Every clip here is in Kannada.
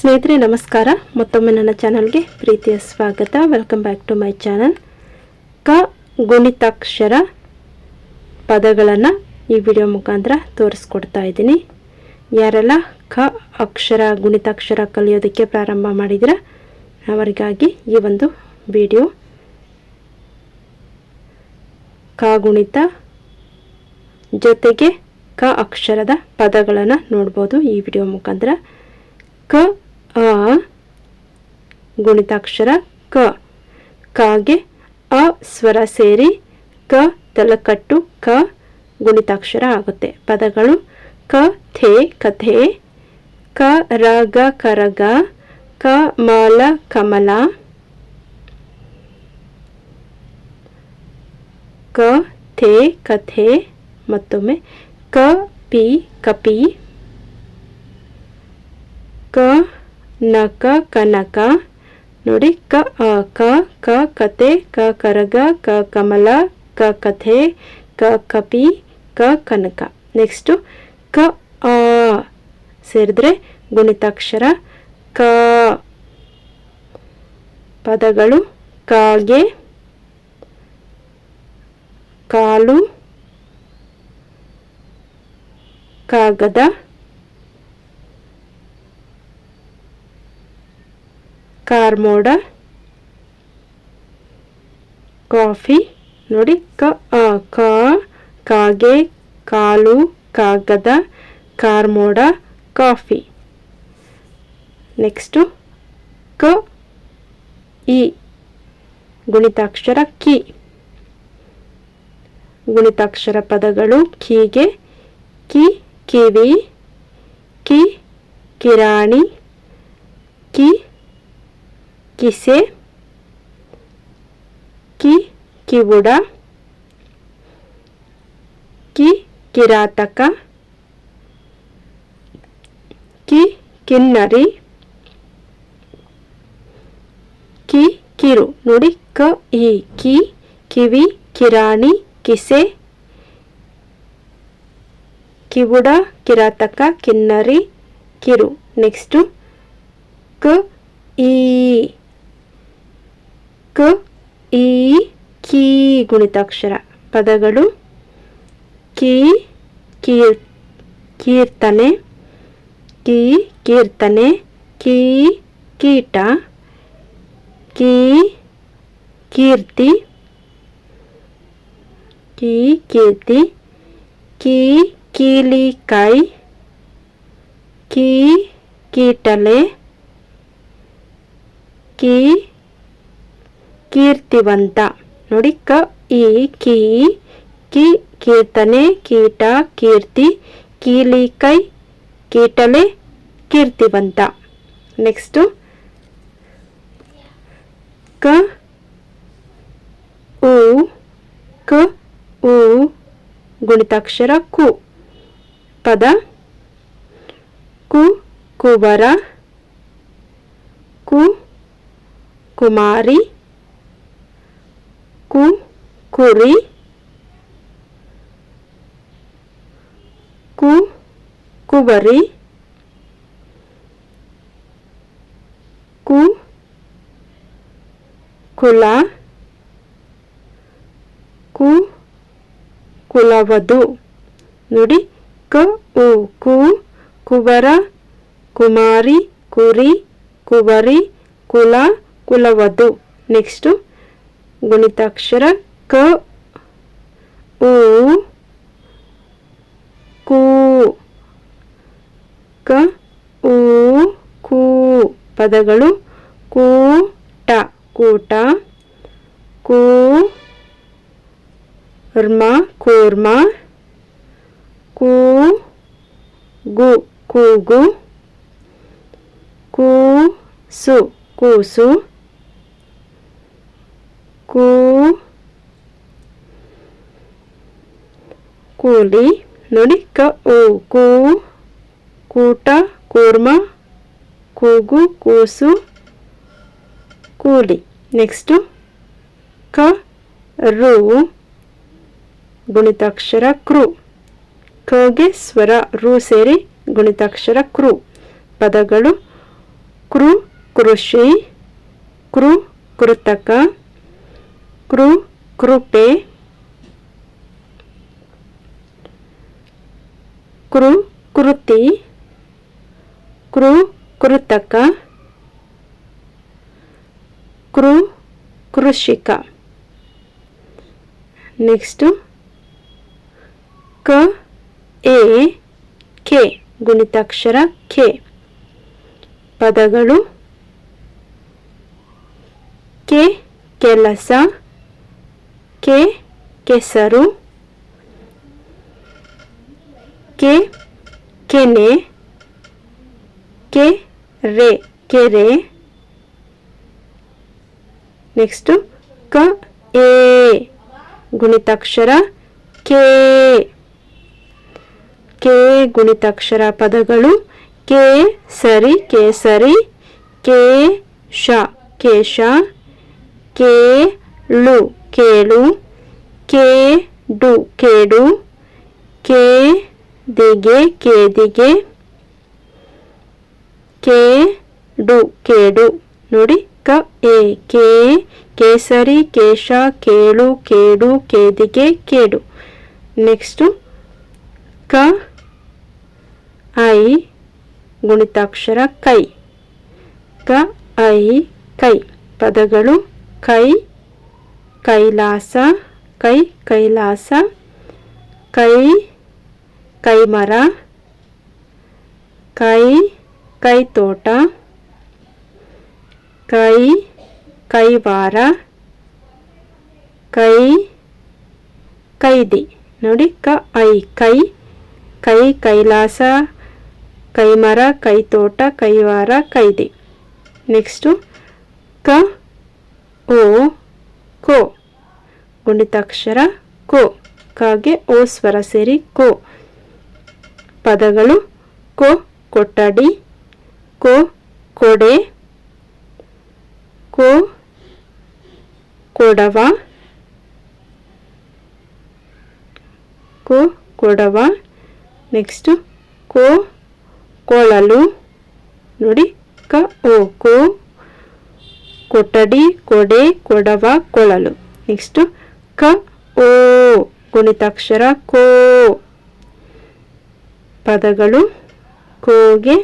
ಸ್ನೇಹಿತರೆ, ನಮಸ್ಕಾರ. ಮತ್ತೊಮ್ಮೆ ನನ್ನ ಚಾನಲ್ಗೆ ಪ್ರೀತಿಯ ಸ್ವಾಗತ. Welcome back to my channel ಕ ಗುಣಿತಾಕ್ಷರ ಪದಗಳನ್ನು ಈ ವಿಡಿಯೋ ಮುಖಾಂತರ ತೋರಿಸ್ಕೊಡ್ತಾ ಇದ್ದೀನಿ. ಯಾರೆಲ್ಲ ಕ ಅಕ್ಷರ, ಗುಣಿತಾಕ್ಷರ ಕಲಿಯೋದಕ್ಕೆ ಪ್ರಾರಂಭ ಮಾಡಿದಿರ ಅವರಿಗಾಗಿ ಈ ಒಂದು ವಿಡಿಯೋ ಕ ಗುಣಿತ ಜೊತೆಗೆ ಕ ಅಕ್ಷರದ ಪದಗಳನ್ನು ನೋಡ್ಬೋದು ಈ ವಿಡಿಯೋ ಮುಖಾಂತರ. ಕ ಅ ಗುಣಿತಾಕ್ಷರ ಕ. ಕಾಗೆ ಅ ಸ್ವರ ಸೇರಿ ಕ ತಲಕಟ್ಟು ಕ ಗುಣಿತಾಕ್ಷರ ಆಗುತ್ತೆ. ಪದಗಳು ಕ, ಥೆ, ಕಥೆ, ಕ, ರಗ, ಕರಗ, ಕ, ಮಲ, ಕಮಲ, ಕ, ಥೆ, ಕಥೆ, ಮತ್ತೊಮ್ಮೆ ಕ, ಪಿ, ಕಪಿ, ಕ ನಕ, ಕನಕ. ನೋಡಿ, ಕ ಅ ಕ ಕ, ಕತೆ, ಕ, ಕರಗ, ಕ, ಕಮಲ, ಕ, ಕಥೆ, ಕ, ಕಪಿ, ಕ, ಕನಕ. ನೆಕ್ಸ್ಟು ಕ, ಆ. ಸೇರಿದ್ರೆ ಗುಣಿತಾಕ್ಷರ, ಕ. ಪದಗಳು, ಕಾಗೆ, ಕಾಲು, ಕಾಗದ. ಕಾರ್ಮೋಡ ಕಾಫಿ ನೋಡಿ, ಕ ಕ, ಕಾಗೆ, ಕಾಲು, ಕಾಗದ ಕಾರ್ಮೋಡ ಕಾಫಿ ನೆಕ್ಸ್ಟು ಕ ಇ ಗುಣಿತಾಕ್ಷರ ಕಿ. ಗುಣಿತಾಕ್ಷರ ಪದಗಳು ಕೀಗೆ, ಕಿ, ಕಿವಿ, ಕಿ, ಕಿರಾಣಿ, ಕಿ ಕಿಸೆ ಕಿ ಕಿವುಡ ಕಿ ಕಿರಾತಕ ಕಿ ಕಿನ್ನರಿ ಕಿ ಕಿರು ನೋಡಿ, ಕ, ಈ, ಕಿ, ಕಿವಿ, ಕಿರಾಣಿ, ಕಿಸೆ? ಕಿವುಡ, ಕಿರಾತಕ, ಕಿನ್ನರಿ, ಕಿರು? ನೆಕ್ಸ್ಟು ಕ, ಈ ಕ, ಈ, ಕೀ, ಗುಣಿತಾಕ್ಷರ ಪದಗಳು ಕೀ, ಕೀರ್, ಕೀರ್ತನೆ, ಕೀ ಕೀರ್ತನೆ, ಕೀ, ಕೀಟ, ಕೀ, ಕೀರ್ತಿ ಕೀ ಕೀರ್ತಿ, ಕೀ ಕೀಲಿಕಾಯಿ ಕೀ, ಕೀಟಲೆ, ಕೀ ಕೀರ್ತಿವಂತ. ನೋಡಿ ಕ, ಈ, ಕೀ, ಕಿ, ಕೀರ್ತನೆ, ಕೀಟ, ಕೀರ್ತಿ, ಕೀಲಿ ಕೈ, ಕೀಟಲೆ, ಕೀರ್ತಿವಂತ. ನೆಕ್ಸ್ಟು ಕ, ಉ ಕ, ಉ, ಗುಣಿತಾಕ್ಷರ ಕು. ಪದ, ಕು, ಕುವರ, ಕು, ಕುಮಾರಿ ಕುರಿ ಕು ಕುವರಿ ಕು ಕುಲ ಕು ಕುಲವಧು ನೋಡಿ ಕ ಉ ಕು ಕುವರ ಕುಮಾರಿ ಕುರಿ ಕುವರಿ ಕುಲ ಕುಲವಧು ನೆಕ್ಸ್ಟು ಗುಣಿತಾಕ್ಷರ ಕ, ಉ, ಕೂ, ಕ, ಉ, ಕೂ ಪದಗಳು ಕೂಟ ಕೂಟ, ಕೂ, ರ್ಮ, ಕೂರ್ಮ, ಕೂ, ಗು, ಕೂಗು ಕೂಸು ಕೂಸು, ಕೂ ಕೂಲಿ ನೋಡಿ ಕ ಓ ಕೂ ಕೂಟ, ಕೂರ್ಮ, ಕೂಗು, ಕೂಸು, ಕೂಲಿ. ನೆಕ್ಸ್ಟು ಕ, ರು, ಗುಣಿತಾಕ್ಷರ ಕ್ರು ಕಗೆ ಸ್ವರ, ರು ಸೇರಿ ಗುಣಿತಾಕ್ಷರ ಕ್ರು ಪದಗಳು ಕೃ, ಕೃಷಿ, ಕೃ, ಕೃತಕ, ಕೃ, ಕೃಪೆ ಕೃ ಕೃತಿ ಕೃ ಕೃತಕ ಕೃ ಕೃಷಿಕ ನೆಕ್ಸ್ಟು ಕ, ಎ, ಕೆ, ಗುಣಿತಾಕ್ಷರ ಕೆ. ಪದಗಳು ಕೆ, ಕೆಲಸ, ಕೆ, ಕೆಸರು ಕೆ, ಕೆನೆ ಕೆ ರೆ ಕೆರೆ. ನೆಕ್ಸ್ಟು ಕ, ಎ. ಗುಣಿತಾಕ್ಷರ, ಕೆ. ಕೆ ಗುಣಿತಾಕ್ಷರ ಪದಗಳು, ಕೆ ಸರಿ ಕೇಸರಿ ಕೆ ಶ ಕೇಶ ಕೇಳು, ಕೆ ಡು, ಕೇಡು, ಕೆ ದಿಗೆ ಕೇದಿಗೆ ಕೆ ಡು ಕೇಡು ನೋಡಿ, ಕ, ಎ, ಕೆ, ಕೇಸರಿ, ಕೇಶ, ಕೇಳು, ಕೇಡು, ಕೇದಿಗೆ, ಕೇಡು. ನೆಕ್ಸ್ಟು ಕ, ಐ, ಗುಣಿತಾಕ್ಷರ, ಕೈ. ಕ, ಐ, ಕೈ. ಪದಗಳು, ಕೈ, ಕೈಲಾಸ ಕೈ ಕೈಲಾಸ, ಕೈ ಕೈಮರ, ಕೈ, ಕೈತೋಟ, ಕೈ, ಕೈವಾರ, ಕೈ, ಕೈದಿ. ನೋಡಿ, ಕ, ಐ, ಕೈ ಕೈ, ಕೈಲಾಸ, ಕೈಮರ, ಕೈತೋಟ, ಕೈವಾರ, ಕೈದಿ. ನೆಕ್ಸ್ಟು ಕ, ಓ, ಕೋ. ಗುಣಿತಾಕ್ಷರ, ಕೋ. ಕಾಗೆ ಓ, ಸ್ವರ ಸೇರಿ ಕೋ. ಪದಗಳು ಕೋ, ಕೊಠಡಿ, ಕೋ, ಕೊಡೆ, ಕೋ, ಕೊಡವ ಕೋ, ಕೊಡವ ನೆಕ್ಸ್ಟು ಕೋ, ಕೊಳಲು, ನೋಡಿ, ಕ, ಓ, ಕೋ, ಕೊಠಡಿ, ಕೊಡೆ, ಕೊಡವ, ಕೊಳಲು ನೆಕ್ಸ್ಟು ಕ, ಓ, ಗುಣಿತಾಕ್ಷರ, ಕೋ. ಪದಗಳು ಕೋಗೆ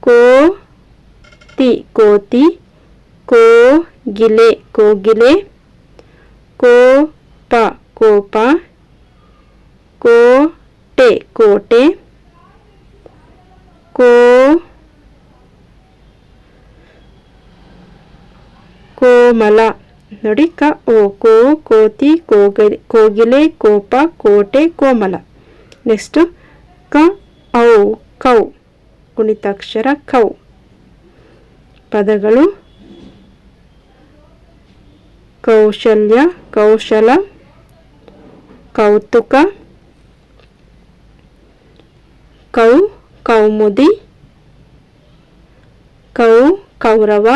ಕೋತಿ ಕೋತಿ ಕೋಗಿಲೆ ಕೋಗಿಲೆ ಕೋಪ ಕೋಪ ಕೋಟೆ ಕೋಟೆ, ಕೋ, ಕೋಮಲ. ನೋಡಿ ಕ, ಓ, ಕೋ, ಕೋತಿ ಕೋಗಿಲೆ ಕೋಗಿಲೆ, ಕೋಪ, ಕೋಟೆ, ಕೋಮಲ. ನೆಕ್ಸ್ಟು ಕ ಔ ಕೌ ಗುಣಿತಾಕ್ಷರ ಕೌ ಪದಗಳು ಕೌಶಲ್ಯ ಕೌಶಲ ಕೌತುಕ ಕೌ ಕೌಮುದಿ ಕೌ ಕೌರವ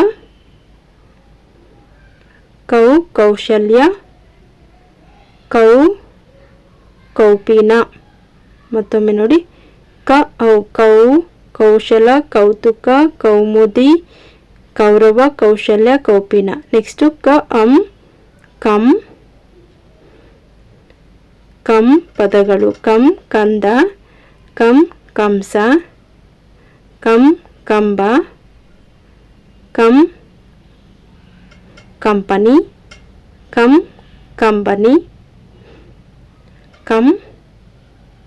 ಕೌ ಕೌಶಲ್ಯ ಕೌ ಕೌಪಿನ ಮತ್ತೊಮ್ಮೆ ನೋಡಿ. ಕ, ಔ, ಕೌ, ಕೌಶಲ, ಕೌತುಕ, ಕೌಮುದಿ, ಕೌರವ, ಕೌಶಲ್ಯ, ಕೌಪಿನ. ನೆಕ್ಸ್ಟು ಕ, ಅಂ, ಕಂ ಕಂ ಪದಗಳು. ಕಂ, ಕಂದ, ಕಂ, ಕಂಸ, ಕಂ, ಕಂಬ, ಕಂ, ಕಂಪನಿ, ಕಂ, ಕಂಬನಿ, ಕಂ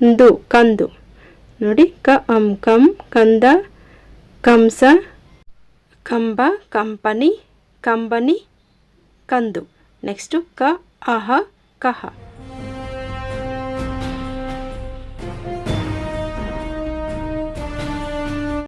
ದು ಕಂದು. ನೋಡಿ, ಕ, ಅಂ, ಕಂ, ಕಂದ, ಕಂಸ, ಕಂಬ, ಕಂಪನಿ, ಕಂಬನಿ, ಕಂದು. ನೆಕ್ಸ್ಟು ಕ, ಅಹ, ಕಹ.